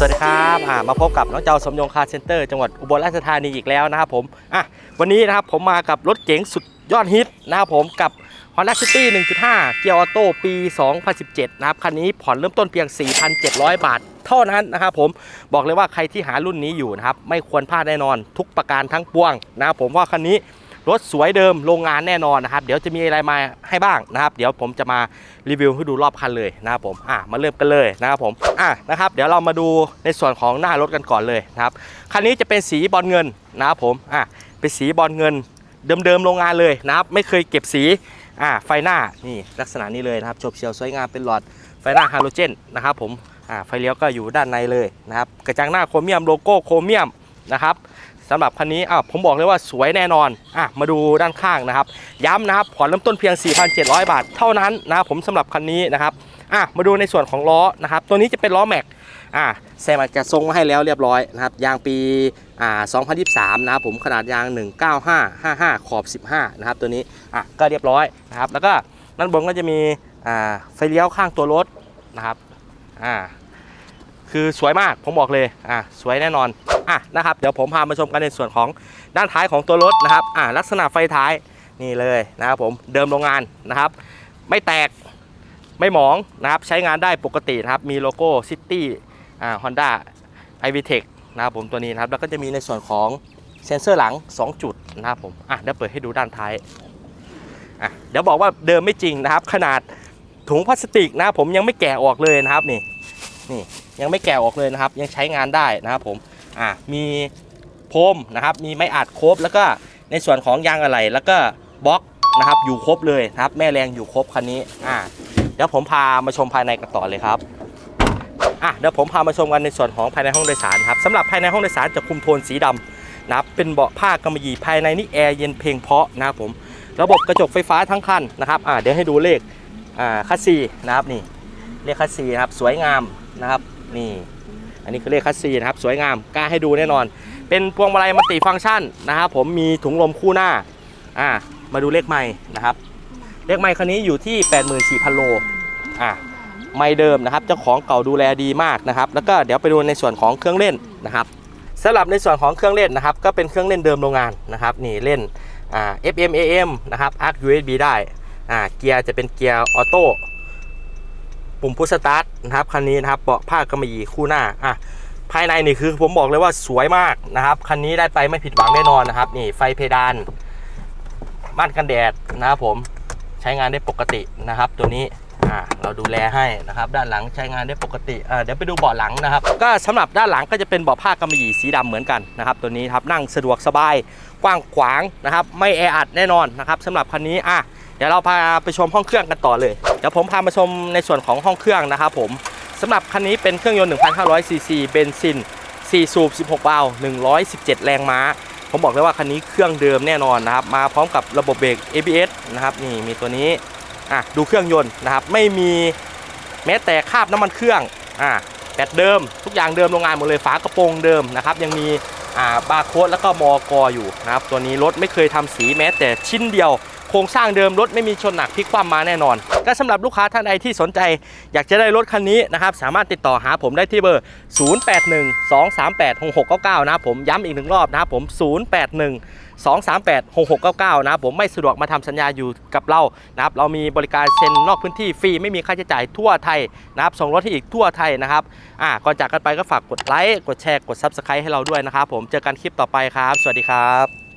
สวัสดีครับอ่ามาพบกับน้องเจ้าสมยงคาร์เซ็นเตอร์จังหวัดอุบลราชธานีอีกแล้วนะครับผมอะวันนี้นะครับผมมากับรถเก๋งสุดยอดฮิตนะครับผมกับ Honda City 1.5 เกียร์ออโต้ปี 2017 นะครับคันนี้ผ่อนเริ่มต้นเพียง 4,700 บาท เท่านั้นนะครับผมบอกเลยว่าใครที่หารุ่นนี้อยู่นะครับไม่ควรพลาดแน่นอนทุกประการทั้งปวงนะครับผมว่าคันนี้ รถสวยเดิมโรงงานแน่นอนนะครับ เดี๋ยวจะมีอะไรมาให้บ้างนะครับ เดี๋ยวผมจะมารีวิวให้ดูรอบคันเลยนะครับผมอะมาเริ่มกันเลยนะครับผมอะนะครับเดี๋ยวเรามาดูในส่วนของหน้ารถกันก่อนเลยนะครับคันนี้จะเป็นสีบอลเงินนะครับผมอะเป็นสีบอลเงินเดิมๆโรงงานเลยนะครับ ไม่เคยเก็บสีอ่าไฟหน้านี่ลักษณะนี้เลยนะครับโฉบเฉียวสวยงามเป็นหลอดไฟหน้าฮาโลเจนนะครับผมอ่าไฟเลี้ยวก็อยู่ด้านในเลยนะครับกระจังหน้าโครเมียมโลโก้โครเมียมนะครับ สำหรับคันนี้อ้าวผมบอกเลยว่าสวยแน่นอนอะมาดูด้านข้างนะครับ ย้ำนะครับผ่อนเริ่มต้นเพียง 4,700 บาทเท่านั้นนะครับผมสำหรับคันนี้นะครับอะมาดูในส่วนของล้อนะครับ ตัวนี้จะเป็นล้อแม็กอะแซมจะทรงมาให้แล้วเรียบร้อยนะครับยางปีอ่า2023 นะครับผมขนาดยาง 19555 ขอบ 15 นะครับ ตัวนี้อะก็เรียบร้อยนะครับแล้วก็ด้านบนก็จะมีอ่าไฟเลี้ยวข้างตัวรถนะครับอ่าคือสวยมากผมบอกเลยอะสวยแน่นอน อะนะครับเดี๋ยวผมพามาชมกันในส่วนของด้านท้ายของตัวรถนะครับอ่าลักษณะไฟท้ายนี่เลยนะครับผมเดิมโรงงานนะครับ ไม่แตกไม่หมองนะครับใช้งานได้ปกตินะครับมีโลโก้ซิตี้อ่าฮอนด้าไอวีเทคนะครับผมตัวนี้นะครับแล้วก็จะมีในส่วนของเซ็นเซอร์หลัง 2 จุดนะครับผมอะเดี๋ยวเปิดให้ดูด้านท้ายอะเดี๋ยวบอกว่าเดิมไม่จริงนะครับ ขนาดถุงพลาสติกนะครับผมยังไม่แกะออกเลยนะครับนี่นี่ยังไม่แกะออกเลยนะครับ ยังใช้งานได้นะครับผม อะมีพรมนะครับมีไม้อัดครบแล้วก็ในส่วนของยางอะไหล่แล้วก็บล็อกนะครับอยู่ครบเลยนะครับแม่แรงอยู่ครบคันนี้อะเดี๋ยวผมพามาชมภายในกันต่อเลยครับอะเดี๋ยวผมพามาชมกันในส่วนของภายในห้องโดยสารครับสำหรับภายในห้องโดยสารจะคุมโทนสีดำนะครับเป็นเบาะผ้ากำมะหยี่ภายในนี่แอร์เย็นเพลงเพาะนะครับผมระบบกระจกไฟฟ้าทั้งคันนะครับอ่าเดี๋ยวให้ดูเลขอ่าคัสซีนะครับนี่เลขคัสซีนะครับสวยงามนะครับนี่ อันนี้คือเลขคัสซีนะครับสวยงามกล้าให้ดูแน่นอน เป็นพวงมาลัยมัลติฟังก์ชันนะครับผมมีถุงลมคู่หน้าอ่ามาดูเลขไม้นะครับ เลขไม้คันนี้อยู่ที่ 84,000 โลอ่าไม่เดิมนะครับเจ้าของเก่าดูแลดีมากนะครับ แล้วก็เดี๋ยวไปดูในส่วนของเครื่องเล่นนะครับสำหรับในส่วนของเครื่องเล่นนะครับ ก็เป็นเครื่องเล่นเดิมโรงงานนะครับ นี่เล่นอ่า FM AM นะครับ ARC USB ได้อ่าเกียร์จะเป็นเกียร์ออโต้ ปุ่มพุชสตาร์ทนะครับคันนี้นะครับเบาะผ้ากำมะหยี่คู่หน้าอะภายในนี่คือผมบอกเลยว่าสวยมากนะครับคันนี้ได้ไปไม่ผิดหวังแน่นอนนะครับนี่ไฟเพดานม่านกันแดดนะครับผมใช้งานได้ปกตินะครับตัวนี้ อ่าเราดูแลให้นะครับ ด้านหลังใช้งานได้ปกติอ่าเดี๋ยวไปดูเบาะหลังนะครับ ก็สำหรับด้านหลังก็จะเป็นเบาะผ้ากำมะหยี่สีดำเหมือนกันนะครับ ตัวนี้ครับนั่งสะดวกสบายกว้างขวางนะครับ ไม่แออัดแน่นอนนะครับสำหรับคันนี้อะเดี๋ยวเราพาไปชมห้องเครื่องกันต่อเลยเดี๋ยวผมพามาชมในส่วนของห้องเครื่องนะครับ ผมสำหรับคันนี้เป็นเครื่องยนต์ 1,500ซีซีเบนซิน 4 สูบ 16วาล์ว117 แรงม้า ผมบอกเลยว่าคันนี้เครื่องเดิมแน่นอนนะครับ มาพร้อมกับระบบเบรก ABS นะครับ นี่มีตัวนี้ อะดูเครื่องยนต์นะครับ ไม่มีแม้แต่คราบน้ำมันเครื่องอะแบตเดิม ทุกอย่างเดิมโรงงานหมดเลยฝากระโปรงเดิมนะครับ ยังมีอ่าบาร์โค้ดแล้วก็มอกออยู่นะครับ ตัวนี้รถไม่เคยทำสีแม้แต่ชิ้นเดียว โครงสร้างเดิมรถไม่มีชนหนักพลิกคว่ำมาแน่นอน ก็สำหรับลูกค้าท่านใดที่สนใจ อยากจะได้รถคันนี้นะครับสามารถติดต่อหาผมได้ที่เบอร์ 0812386699 นะครับผมย้ำอีกหนึ่งรอบนะครับผม 081 238 6699 นะครับผมไม่สะดวกมาทำสัญญาอยู่กับเรานะครับเรามีบริการเซ็นนอกพื้นที่ฟรีไม่มีค่าใช้จ่ายทั่วไทยนะครับส่งรถที่อีกทั่วไทยนะครับอ่าก่อนจากกันไปก็ฝากกดไลค์กดแชร์กด Subscribe ให้เราด้วยนะครับผมเจอกันคลิปต่อไปครับ สวัสดีครับ